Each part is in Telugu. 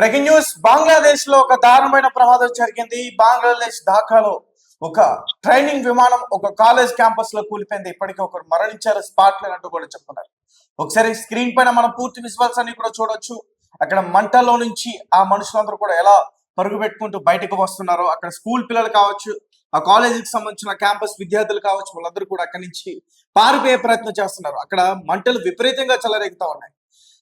Breaking news. బంగ్లాదేశ్లో ఒక దారుణమైన ప్రమాదం జరిగింది. బంగ్లాదేశ్ ఢాకాలో ఒక ట్రైనింగ్ విమానం ఒక కాలేజ్ క్యాంపస్లో కూలిపోయింది. ఇప్పటికే ఒకరు మరణించారు. స్పాట్ లేనట్టు కూడా చెప్తున్నారు ఒకసారి స్క్రీన్ పైన మనం పూర్తి విజువల్స్ అన్ని కూడా చూడొచ్చు. అక్కడ మంటల్లో నుంచి ఆ మనుషులందరూ కూడా ఎలా పరుగు పెట్టుకుంటూ బయటకు వస్తున్నారో అక్కడ స్కూల్ పిల్లలు కావచ్చు ఆ కాలేజీకి సంబంధించిన క్యాంపస్ విద్యార్థులు కావచ్చు వాళ్ళందరూ కూడా అక్కడి నుంచి పారిపోయే ప్రయత్నం చేస్తున్నారు. అక్కడ మంటలు విపరీతంగా చెలరేగుతా ఉన్నాయి.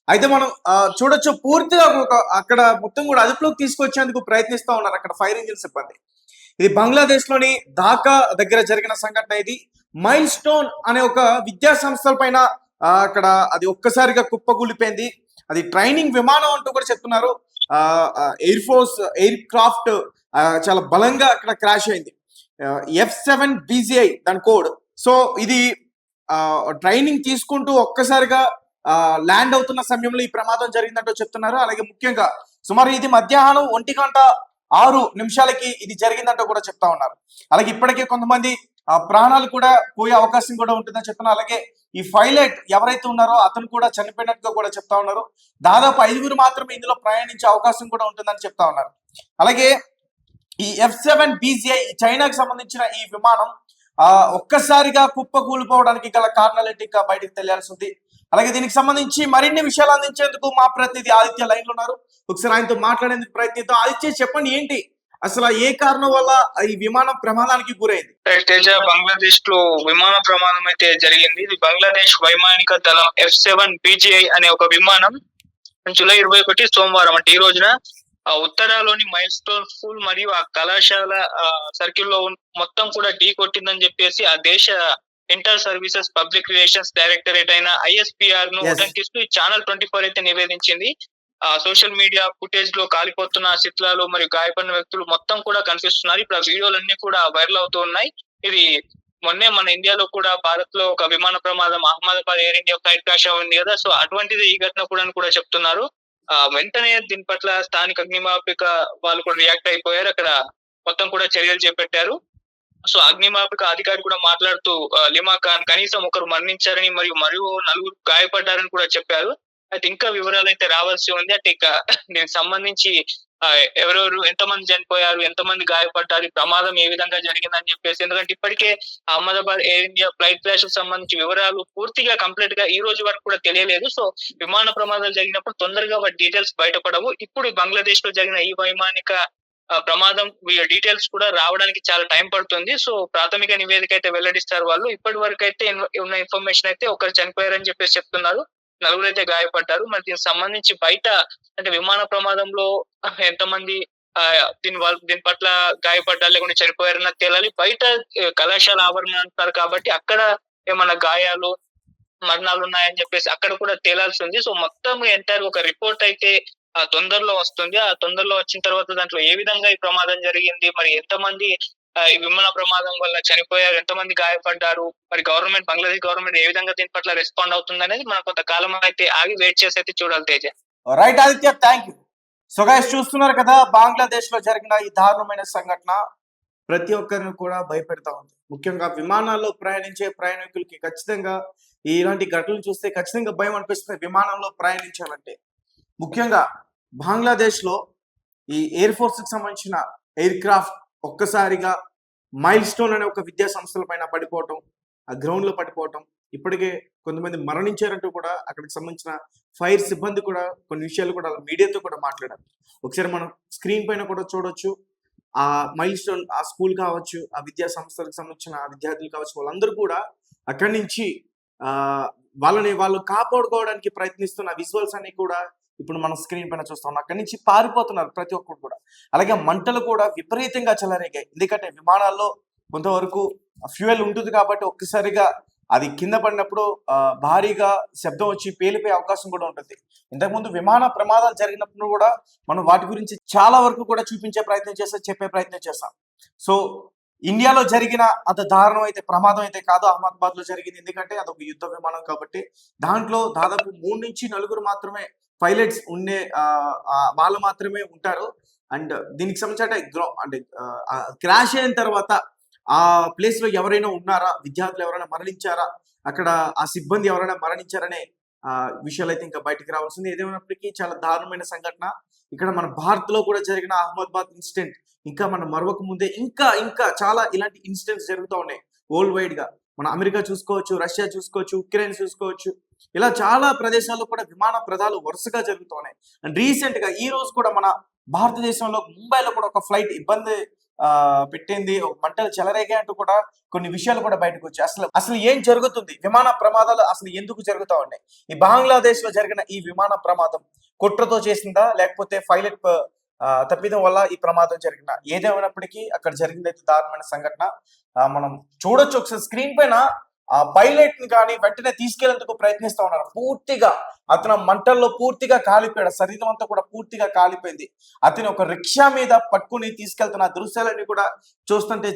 అయితే మనం ఆ, చూడొచ్చు పూర్తిగా ఒక అక్కడ మొత్తం కూడా అదుపులోకి తీసుకొచ్చేందుకు ప్రయత్నిస్తూ ఉన్నారు అక్కడ ఫైర్ ఇంజిన్ సిబ్బంది. ఇది బంగ్లాదేశ్లోని ఢాకా దగ్గర జరిగిన సంఘటన ఇది. మైల్ స్టోన్ అనే ఒక విద్యా సంస్థల పైన అక్కడ అది ఒక్కసారిగా కుప్పకూలిపోయింది. అది ట్రైనింగ్ విమానం అంటూ కూడా చెప్తున్నారు. ఎయిర్ ఫోర్స్ ఎయిర్ క్రాఫ్ట్ చాలా బలంగా అక్కడ క్రాష్ అయింది. F seven B G I దాని కోడ్. సో ఇది ట్రైనింగ్ తీసుకుంటూ ఒక్కసారిగా ల్యాండ్ అవుతున్న సమయంలో ఈ ప్రమాదం జరిగిందంటూ చెప్తున్నారు. అలాగే ముఖ్యంగా సుమారు ఇది మధ్యాహ్నం ఒంటి గంట ఆరు నిమిషాలకి ఇది జరిగిందంటూ కూడా చెప్తా ఉన్నారు. అలాగే ఇప్పటికే కొంతమంది ఆ, ప్రాణాలు కూడా పోయే అవకాశం కూడా ఉంటుందని చెప్తున్నారు. అలాగే ఈ పైలట్ ఎవరైతే ఉన్నారో అతను కూడా చనిపోయినట్టుగా కూడా చెప్తా ఉన్నారు. దాదాపు ఐదుగురు మాత్రమే ఇందులో ప్రయాణించే అవకాశం కూడా ఉంటుందని చెప్తా ఉన్నారు. అలాగే ఈ ఎఫ్ సెవెన్ బీజీఐ చైనాకు సంబంధించిన ఈ విమానం ఆ ఒక్కసారిగా కుప్ప కూలిపోవడానికి గల కారణాలు ఇంకా బయటకు తెలియాల్సి ఉంది. అలాగే దీనికి సంబంధించి మరిన్ని విషయాలు అందించేందుకు మా ప్రతినిధి ఆదిత్య లైన్లో ఉన్నారు. ఒకసారి ఆయనతో మాట్లాడేందుకు ప్రయత్నిద్దాం. ఆదిత్య చెప్పండి ఏంటి? అసలు ఏ కారణం వల్ల ఈ విమానం ప్రమాదానికి గురైంది? తేజ బంగ్లాదేశ్లో విమాన ప్రమాదం అయితే జరిగింది. ఇది బంగ్లాదేశ్ వైమానిక దళం ఎఫ్ సెవెన్ బీజీఐ అనే ఒక విమానం. జూలై ఇరవై ఒకటి సోమవారం అంటే ఈ రోజున ఉత్తరాలోని మైల్ స్టోన్ స్కూల్ మరియు ఆ కళాశాల సర్కిల్లో మొత్తం కూడా ఢీ కొట్టిందని చెప్పేసి ఆ దేశ inter services public relations directorate అయిన ఐఎస్పిఆర్ను. ఉటంకిస్తూ ఈ ఛానల్ ట్వంటీ ఫోర్ అయితే నివేదించింది. ఆ సోషల్ మీడియా ఫుటేజ్లో కాలిపోతున్న శిథిలాలు మరియు గాయపడిన వ్యక్తులు మొత్తం కూడా కనిపిస్తున్నారు. ఇప్పుడు ఆ వీడియోలన్నీ కూడా వైరల్ అవుతూ ఉన్నాయి. ఇది మొన్నే మన ఇండియాలో కూడా భారత్లో ఒక విమాన ప్రమాదం Ahmedabad air India flight crash అయింది కదా. సో అటువంటిది ఈ ఘటన కూడా అని కూడా చెప్తున్నారు. ఆ వెంటనే దీని పట్ల స్థానిక అగ్నిమాపిక వాళ్ళు కూడా రియాక్ట్ అయిపోయారు. అక్కడ మొత్తం కూడా చర్యలు చేపట్టారు. సో అగ్నిమాపిక అధికారి కూడా మాట్లాడుతూ లిమా ఖాన్ కనీసం ఒకరు మరణించారని మరియు మరియు నలుగురు గాయపడ్డారని కూడా చెప్పారు. అయితే ఇంకా వివరాలు అయితే రావాల్సి ఉంది. అంటే ఇక దీనికి సంబంధించి ఎవరెవరు ఎంతమంది చనిపోయారు ఎంతమంది గాయపడ్డారు ప్రమాదం ఏ విధంగా జరిగిందని చెప్పేసి. ఎందుకంటే ఇప్పటికే అహ్మదాబాద్ ఎయిర్ ఇండియా ఫ్లైట్ క్రాష్కు సంబంధించి వివరాలు పూర్తిగా కంప్లీట్గా ఈ రోజు వరకు కూడా తెలియలేదు. సో విమాన ప్రమాదాలు జరిగినప్పుడు తొందరగా వాటి డీటెయిల్స్ బయటపడవు. ఇప్పుడు బంగ్లాదేశ్లో జరిగిన ఈ వైమానిక ప్రమాదం డీటెయిల్స్ కూడా రావడానికి చాలా టైం పడుతుంది. సో ప్రాథమిక నివేదిక అయితే వెల్లడిస్తారు వాళ్ళు. ఇప్పటి వరకు అయితే ఉన్న ఇన్ఫర్మేషన్ అయితే ఒకరు చనిపోయారని చెప్పేసి చెప్తున్నారు. నలుగురు అయితే గాయపడ్డారు. మరి దీనికి సంబంధించి బయట అంటే విమాన ప్రమాదంలో ఎంతమంది ఆ, దీని వాళ్ళ దీని పట్ల గాయపడ్డారు లేకుంటే చనిపోయారన్న తేలాలి. బయట కళాశాల ఆవరణ అంటున్నారు కాబట్టి అక్కడ ఏమైనా గాయాలు మరణాలు ఉన్నాయని చెప్పేసి అక్కడ కూడా తేలాల్సి ఉంది. సో మొత్తం ఎంటైర్ ఒక రిపోర్ట్ అయితే ఆ తొందరలో వస్తుంది. ఆ తొందరలో వచ్చిన తర్వాత దాంట్లో ఏ విధంగా ఈ ప్రమాదం జరిగింది? మరి ఎంతమంది ఈ విమాన ప్రమాదం వల్ల చనిపోయారు? ఎంతమంది గాయపడ్డారు? మరి గవర్నమెంట్ బంగ్లాదేశ్ గవర్నమెంట్ ఏ విధంగా దీని పట్ల రెస్పాండ్ అవుతుంది అనేది మనం కొంతకాలం అయితే ఆగి వెయిట్ చేసి అయితే చూడాలి Teja. Right Aditya thank you so guys చూస్తున్నారు కదా బంగ్లాదేశ్లో జరిగిన ఈ దారుణమైన సంఘటన. ప్రతి ఒక్కరిని కూడా భయపెడతా ఉంది. ముఖ్యంగా విమానాల్లో ప్రయాణించే ప్రయాణికులకి ఖచ్చితంగా ఇలాంటి ఘటనలు చూస్తే ఖచ్చితంగా భయం అనిపిస్తుంది. విమానంలో ప్రయాణించాలంటే. ముఖ్యంగా బంగ్లాదేశ్లో ఈ ఎయిర్ ఫోర్స్కి సంబంధించిన ఎయిర్ క్రాఫ్ట్ ఒక్కసారిగా మైల్ స్టోన్ అనే ఒక విద్యా సంస్థల పైన పడిపోవటం ఆ గ్రౌండ్లో పడిపోవటం ఇప్పటికే కొంతమంది మరణించారంటూ కూడా అక్కడికి సంబంధించిన ఫైర్ సిబ్బంది కూడా కొన్ని విషయాలు కూడా మీడియాతో కూడా మాట్లాడారు. ఒకసారి మనం స్క్రీన్ పైన కూడా చూడొచ్చు. ఆ మైల్ స్టోన్ ఆ స్కూల్ కావచ్చు ఆ విద్యా సంస్థలకు సంబంధించిన ఆ విద్యార్థులు కావచ్చు వాళ్ళందరూ కూడా అక్కడి నుంచి ఆ వాళ్ళని వాళ్ళు కాపాడుకోవడానికి ప్రయత్నిస్తున్న విజువల్స్ అన్ని కూడా ఇప్పుడు మనం స్క్రీన్ పైన చూస్తున్నాం అక్కడి నుంచి పారిపోతున్నారు ప్రతి ఒక్కరు కూడా. అలాగే మంటలు కూడా విపరీతంగా చెలరేగాయి. ఎందుకంటే విమానాల్లో కొంతవరకు ఫ్యూయల్ ఉంటుంది కాబట్టి ఒక్కసారిగా అది కింద పడినప్పుడు భారీగా శబ్దం వచ్చి పేలిపోయే అవకాశం కూడా ఉంటుంది. ఇంతకుముందు విమాన ప్రమాదాలు జరిగినప్పుడు కూడా మనం వాటి గురించి చాలా వరకు కూడా చూపించే ప్రయత్నం చేస్తాం చెప్పే ప్రయత్నం చేస్తాం. సో ఇండియాలో జరిగిన అంత దారుణం అయితే ప్రమాదం అయితే కాదు అహ్మదాబాద్లో జరిగింది. ఎందుకంటే అదొక యుద్ధ విమానం కాబట్టి దాంట్లో దాదాపు మూడు నుంచి నలుగురు మాత్రమే పైలట్స్ ఉండే ఆ, వాళ్ళు మాత్రమే ఉంటారు. అండ్ దీనికి సంబంధించి అంటే అంటే క్రాష్ అయిన తర్వాత ఆ ప్లేస్లో ఎవరైనా ఉన్నారా? విద్యార్థులు ఎవరైనా మరణించారా? అక్కడ ఆ సిబ్బంది ఎవరైనా మరణించారనే ఆ, విషయాలు అయితే ఇంకా బయటికి రావాల్సింది ఏదేమైనప్పటికీ చాలా దారుణమైన సంఘటన. ఇక్కడ మన భారత్లో కూడా జరిగిన అహ్మదాబాద్ ఇన్సిడెంట్ ఇంకా మనం మరవక ముందే ఇంకా ఇంకా చాలా ఇలాంటి ఇన్సిడెంట్స్ జరుగుతూ ఉన్నాయి. వరల్డ్ వైడ్గా. మన అమెరికా చూసుకోవచ్చు రష్యా చూసుకోవచ్చు ఉక్రెయిన్ చూసుకోవచ్చు. ఇలా చాలా ప్రదేశాల్లో కూడా విమాన ప్రదాలు వరుసగా జరుగుతున్నాయి అండ్ రీసెంట్గా ఈ రోజు కూడా మన భారతదేశంలో ముంబైలో కూడా ఒక ఫ్లైట్ ఇబ్బంది ఆ, పెట్టింది. మంటలు చెలరేగా అంటూ కూడా కొన్ని విషయాలు కూడా బయటకు వచ్చాయి. అసలు అసలు ఏం జరుగుతుంది? విమాన ప్రమాదాలు అసలు ఎందుకు జరుగుతా ఉన్నాయి? ఈ బంగ్లాదేశ్లో జరిగిన ఈ విమాన ప్రమాదం కుట్రతో చేసిందా? లేకపోతే పైలట్ తప్పిదం వల్ల ఈ ప్రమాదం జరిగిన ఏదేమైనప్పటికీ అక్కడ జరిగిందైతే దారుణమైన సంఘటన. ఆ, మనం చూడొచ్చు ఒకసారి స్క్రీన్ పైన ఆ పైలట్ని కానీ వెంటనే తీసుకెళ్ళేందుకు ప్రయత్నిస్తా ఉన్నారు. పూర్తిగా అతను మంటల్లో పూర్తిగా కాలిపోయాడు. శరీరం అంతా కూడా పూర్తిగా కాలిపోయింది. అతను ఒక రిక్షా మీద పట్టుకుని తీసుకెళ్తున్న దృశ్యాలన్నీ కూడా చూస్తుంటే